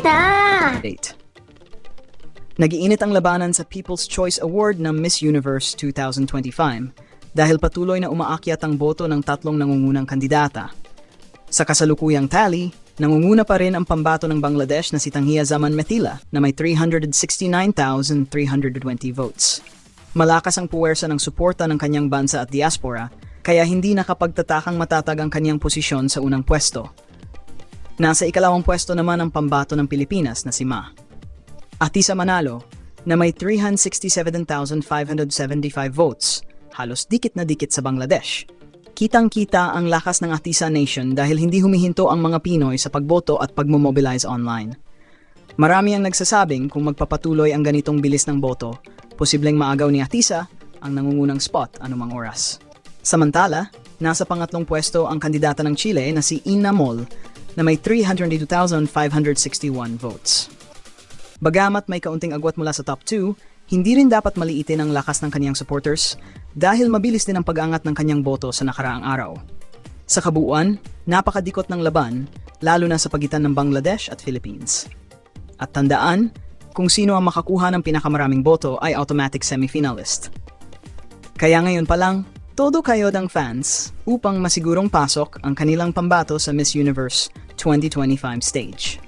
candidate. Nagiinit ang labanan sa People's Choice Award ng Miss Universe 2025 dahil patuloy na umaakyat ang boto ng tatlong nangungunang kandidata. Sa kasalukuyang tally, nangunguna pa rin ang pambato ng Bangladesh na si Tanghia Zaman Methila na may 369,320 votes. Malakas ang puwersa ng suporta ng kanyang bansa at diaspora, kaya hindi nakapagtatakang matatag ang kanyang posisyon sa unang pwesto. Nasa ikalawang pwesto naman ang pambato ng Pilipinas na si Ma. Atisa Manalo na may 367,575 votes, halos dikit na dikit sa Bangladesh. Kitang-kita ang lakas ng Atisa Nation dahil hindi humihinto ang mga Pinoy sa pagboto at pagmomobilize online. Marami ang nagsasabing kung magpapatuloy ang ganitong bilis ng boto, posibleng maagaw ni Atisa ang nangungunang spot anumang oras. Samantala, nasa pangatlong pwesto ang kandidata ng Chile na si Ina Mol na may 382,561 votes. Bagamat may kaunting agwat mula sa top 2, hindi rin dapat maliitin ang lakas ng kanyang supporters dahil mabilis din ang pag-angat ng kanyang boto sa nakaraang araw. Sa kabuuan, napakadikot ng laban, lalo na sa pagitan ng Bangladesh at Philippines. At tandaan, kung sino ang makakuha ng pinakamaraming boto ay automatic semifinalist. Kaya ngayon pa lang, todo kayo ng fans upang masigurong pasok ang kanilang pambato sa Miss Universe 2025 stage.